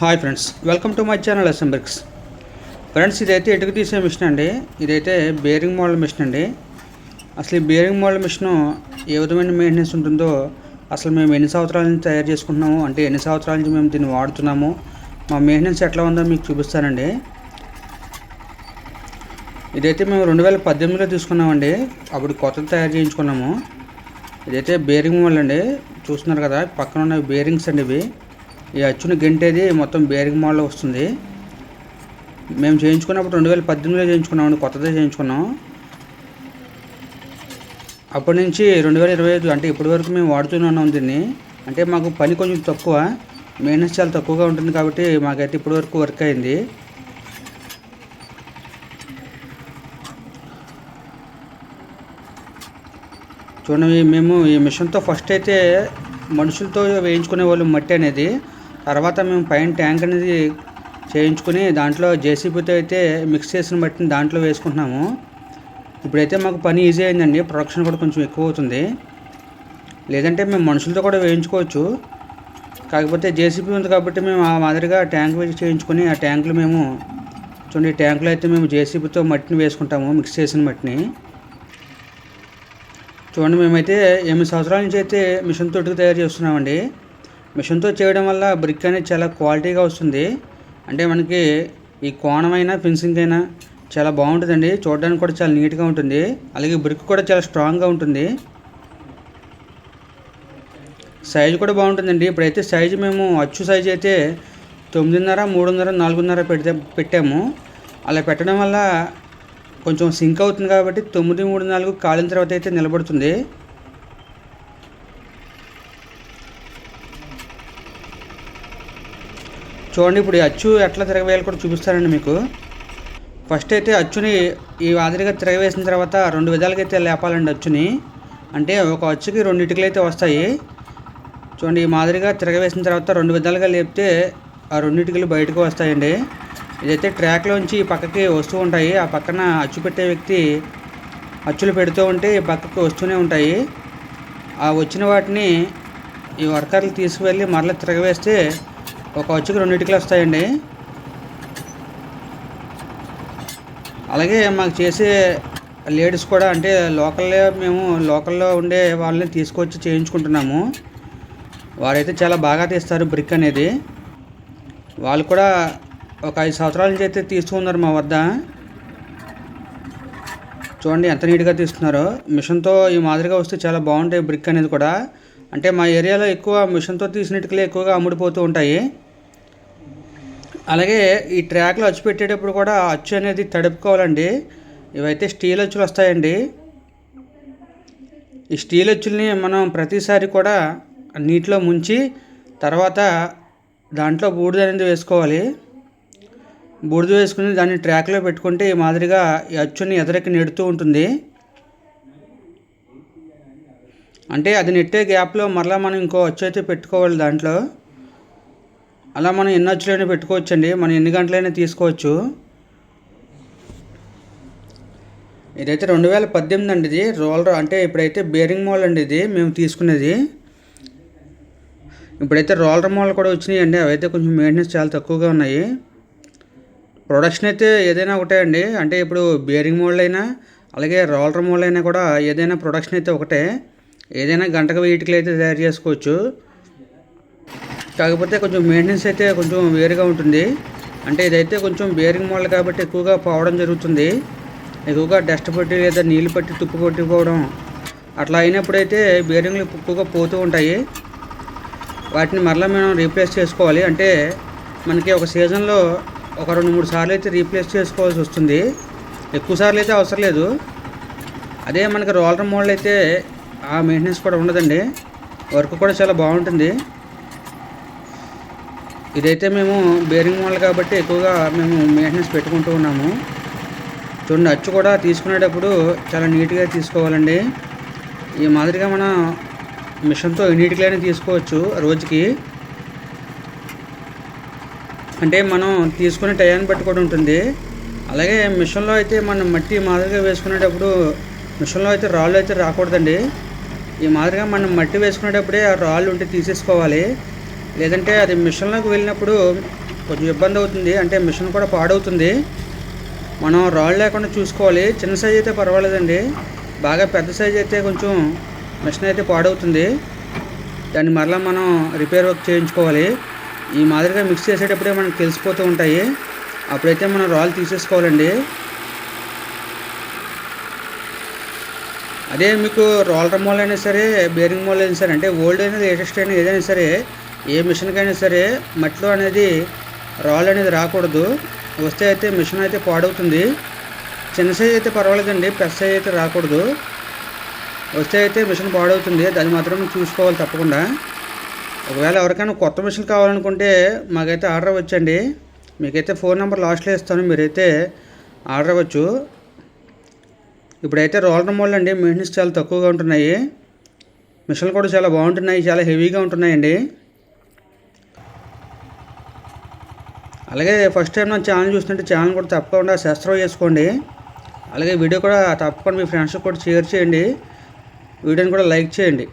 Hi friends welcome to my channel అసెంబ్రిక్స్ friends ఇదైతే ఎటుకు తీసే మిషన్ అండి? ఇదైతే బేరింగ్ మోడల్ మిషన్ అండి. అసలు ఈ బేరింగ్ మోడల్ మిషన్ ఏ విధమైన మెయింటెనెన్స్ ఉంటుందో అసలు మేము ఎన్ని సంవత్సరాల నుంచి తయారు చేసుకుంటున్నాము అంటే ఎన్ని సంవత్సరాల నుంచి మేము దీన్ని వాడుతున్నాము మా మెయింటెనెన్స్ ఎట్లా ఉందో మీకు చూపిస్తానండి. ఇదైతే మేము రెండు వేల పద్దెనిమిదిలో తీసుకున్నామండి అప్పుడు కొత్తది తయారు చేయించుకున్నాము. ఇదైతే బేరింగ్ మోడల్ అండి చూస్తున్నారు కదా పక్కన ఉన్న బేరింగ్స్ అండి ఇవి. ఈ అచ్చుని గెంటేది మొత్తం బేరింగ్ మోడల్ వస్తుంది. మేము చేయించుకున్నప్పుడు రెండు వేల పద్దెనిమిదిలో చేయించుకున్నామండి కొత్తదే చేయించుకున్నాం. అప్పటి నుంచి రెండు వేల ఇరవై ఐదు అంటే ఇప్పటి వరకు మేము వాడుతూనే ఉన్నాం దీన్ని. అంటే మాకు పని కొంచెం తక్కువ మెయింటెనెన్స్ చాలా తక్కువగా ఉంటుంది కాబట్టి మాకైతే ఇప్పటి వరకు వర్క్ అయింది. చూడండి మేము ఈ మిషన్తో ఫస్ట్ అయితే మనుషులతో వేయించుకునే వాళ్ళు మట్టి అనేది. తర్వాత మేము పైన ట్యాంక్ అనేది చేయించుకుని దాంట్లో జేసీబీతో అయితే మిక్స్ చేసిన మట్టిని దాంట్లో వేసుకుంటున్నాము. ఇప్పుడైతే మాకు పని ఈజీ అయిందండి. ప్రొడక్షన్ కూడా కొంచెం ఎక్కువ అవుతుంది. లేదంటే మేము మనుషులతో కూడా వేయించుకోవచ్చు. కాకపోతే జేసీబీ ఉంది కాబట్టి మేము ఆ మాదిరిగా ట్యాంక్ చేయించుకొని ఆ ట్యాంకులు మేము చూడండి ట్యాంకులో అయితే మేము జేసీబీతో మట్టిని వేసుకుంటాము మిక్స్ చేసిన మట్టిని. చూడండి మేమైతే ఎనిమిది సంవత్సరాల నుంచి అయితే మిషన్ తోటికి తయారు చేస్తున్నామండి. మిషన్తో చేయడం వల్ల బ్రిక్ అనేది చాలా క్వాలిటీగా వస్తుంది. అంటే మనకి ఈ కోణమైనా ఫినిషింగ్ అయినా చాలా బాగుంటుందండి. చూడడానికి కూడా చాలా నీట్గా ఉంటుంది. అలాగే బ్రిక్ కూడా చాలా స్ట్రాంగ్గా ఉంటుంది. సైజు కూడా బాగుంటుందండి. ఇప్పుడైతే సైజు మేము అచ్చు సైజు అయితే తొమ్మిదిన్నర మూడున్నర నాలుగున్నర పెడితే పెట్టాము. అలా పెట్టడం వల్ల కొంచెం సింక్ అవుతుంది కాబట్టి తొమ్మిది మూడు నాలుగు కాలిన తర్వాత అయితే నిలబడుతుంది. చూడండి ఇప్పుడు ఈ అచ్చు ఎట్లా తిరగవేయాలి కూడా చూపిస్తానండి మీకు. ఫస్ట్ అయితే అచ్చుని ఈ మాదిరిగా తిరగవేసిన తర్వాత రెండు విధాలుగా అయితే లేపాలండి అచ్చుని. అంటే ఒక అచ్చుకి రెండు ఇటుకలు అయితే వస్తాయి. చూడండి ఈ మాదిరిగా తిరగవేసిన తర్వాత రెండు విధాలుగా లేపితే ఆ రెండింటికి బయటకు వస్తాయండి. ఇదైతే ట్రాక్లోంచి ఈ పక్కకి వస్తూ ఉంటాయి. ఆ పక్కన అచ్చు పెట్టే వ్యక్తి అచ్చులు పెడుతూ ఉంటే ఈ పక్కకి వస్తూనే ఉంటాయి. ఆ వచ్చిన వాటిని ఈ వర్కర్లు తీసుకువెళ్ళి మరల తిరగవేస్తే ఒక వచ్చికి రెండింటికి వస్తాయండి. అలాగే మాకు చేసే లేడీస్ కూడా అంటే లోకల్లో మేము లోకల్లో ఉండే వాళ్ళని తీసుకొచ్చి చేయించుకుంటున్నాము. వారైతే చాలా బాగా తీస్తారు బ్రిక్ అనేది. వాళ్ళు కూడా ఒక ఐదు సంవత్సరాల నుంచి అయితే తీసుకున్నారు మా వద్ద. చూడండి ఎంత నీట్గా తీస్తున్నారో. మిషన్తో ఈ మాదిరిగా వస్తే చాలా బాగుంటాయి బ్రిక్ అనేది కూడా. అంటే మా ఏరియాలో ఎక్కువ మిషన్తో తీసిన ఇటుకలే ఎక్కువగా అమ్ముడిపోతూ ఉంటాయి. అలాగే ఈ ట్రాక్లో అచ్చు పెట్టేటప్పుడు కూడా అచ్చు అనేది తడుపుకోవాలండి. ఇవైతే స్టీల్ అచ్చులు వస్తాయండి. ఈ స్టీల్ అచ్చుల్ని మనం ప్రతిసారి కూడా నీటిలో ముంచి తర్వాత దాంట్లో బూడిద అనేది వేసుకోవాలి. బూడిద వేసుకుని దాన్ని ట్రాక్లో పెట్టుకుంటే ఈ మాదిరిగా ఈ అచ్చుని ఎదరికి నెడుతూ ఉంటుంది. అంటే అది నెట్టే గ్యాప్లో మరలా మనం ఇంకో అచ్చు అయితే పెట్టుకోవాలి దాంట్లో. అలా మనం ఎన్ని అచ్చులైనా పెట్టుకోవచ్చండి. మనం ఎన్ని గంటలైనా తీసుకోవచ్చు. ఇదైతే రెండు వేల పద్దెనిమిది అండి ఇది. రోలర్ అంటే ఇప్పుడైతే బేరింగ్ మోల్ అండి ఇది. మేము తీసుకునేది ఇప్పుడైతే రోలర్ మోల్ కూడా వచ్చినాయి అండి అవైతే కొంచెం మెయింటెనెన్స్ చాలా తక్కువగా ఉన్నాయి. ప్రొడక్షన్ అయితే ఏదైనా ఒకటే అండి. అంటే ఇప్పుడు బేరింగ్ మోడల్ అయినా అలాగే రోలర్ మోడల్ అయినా కూడా ఏదైనా ప్రొడక్షన్ అయితే ఒకటే. ఏదైనా గంటకు వీటికి అయితే తయారు చేసుకోవచ్చు. కాకపోతే కొంచెం మెయింటెనెన్స్ అయితే కొంచెం వేరుగా ఉంటుంది. అంటే ఇదైతే కొంచెం బేరింగ్ మోడల్ కాబట్టి ఎక్కువగా పోవడం జరుగుతుంది. ఎక్కువగా డస్ట్ పట్టి లేదా నీళ్ళు పట్టి తుప్పు పట్టిపోవడం అట్లా అయినప్పుడైతే బేరింగ్లు ఎక్కువగా పోతూ ఉంటాయి. వాటిని మరలా మనం రీప్లేస్ చేసుకోవాలి. అంటే మనకి ఒక సీజన్లో ఒక రెండు మూడు సార్లు అయితే రీప్లేస్ చేసుకోవాల్సి వస్తుంది. ఎక్కువ సార్లు అయితే అవసరం లేదు. అదే మనకి రోలర్ మోడల్ అయితే ఆ మెయింటెనెన్స్ కూడా ఉండదండి. వర్క్ కూడా చాలా బాగుంటుంది. ఇదైతే మేము బేరింగ్ మోడల్ కాబట్టి ఎక్కువగా మేము మెయింటెనెన్స్ పెట్టుకుంటూ ఉన్నాము. చూడండి అచ్చు కూడా తీసుకునేటప్పుడు చాలా నీట్గా తీసుకోవాలండి. ఈ మాదిరిగా మన మిషన్తో నీట్గానే తీసుకోవచ్చు రోజుకి. అంటే మనం తీసుకునే టయాన్ని బట్టి కూడా ఉంటుంది. అలాగే మిషన్లో అయితే మనం మట్టి మాదిరిగా వేసుకునేటప్పుడు మిషన్లో అయితే రాళ్ళు అయితే రాకూడదండి. ఈ మాదిరిగా మనం మట్టి వేసుకునేటప్పుడే ఆ రాళ్ళు ఉంటే తీసేసుకోవాలి. లేదంటే అది మిషన్లోకి వెళ్ళినప్పుడు కొంచెం ఇబ్బంది అవుతుంది. అంటే మిషన్ కూడా పాడవుతుంది. మనం రాళ్ళు లేకుండా చూసుకోవాలి. చిన్న సైజ్ అయితే పర్వాలేదండి. బాగా పెద్ద సైజ్ అయితే కొంచెం మిషన్ అయితే పాడవుతుంది. దాన్ని మరలా మనం రిపేర్ వర్క్ చేయించుకోవాలి. ఈ మాదిరిగా మిక్స్ చేసేటప్పుడే మనకు తెలిసిపోతూ ఉంటాయి. అప్పుడైతే మనం రాళ్ళు తీసేసుకోవాలండి. అదే మీకు రోలర్ మోల్ అయినా సరే బేరింగ్ మోల్ అయినా సరే అంటే ఓల్డ్ అయినా లేటెస్ట్ అయినా ఏదైనా సరే ఏ మిషన్కైనా సరే మట్టిలో అనేది రాళ్ళు అనేది రాకూడదు. వస్తే అయితే మిషన్ అయితే పాడవుతుంది. చిన్న సైజ్ అయితే పర్వాలేదండి పెద్ద సైజ్ అయితే రాకూడదు. వస్తే అయితే మిషన్ పాడవుతుంది. అది మాత్రం చూసుకోవాలి తప్పకుండా. ఒకవేళ ఎవరికైనా కొత్త మిషన్ కావాలనుకుంటే మాకైతే ఆర్డర్ వచ్చండి మీకైతే ఫోన్ నెంబర్ లాస్ట్లో ఇస్తాను మీరైతే ఆర్డర్ అవ్వచ్చు. ఇప్పుడైతే రోలర్ మోల్ అండి మెయింటెనెన్స్ చాలా తక్కువగా ఉంటున్నాయి. మిషన్లు కూడా చాలా బాగుంటున్నాయి చాలా హెవీగా ఉంటున్నాయండి. అలాగే ఫస్ట్ టైం నా ఛానల్ చూస్తుంటే ఛానల్ కూడా తప్పకుండా సబ్స్క్రైబ్ చేసుకోండి. అలాగే వీడియో కూడా తప్పకుండా మీ ఫ్రెండ్స్కి కూడా షేర్ చేయండి. వీడియోని కూడా లైక్ చేయండి.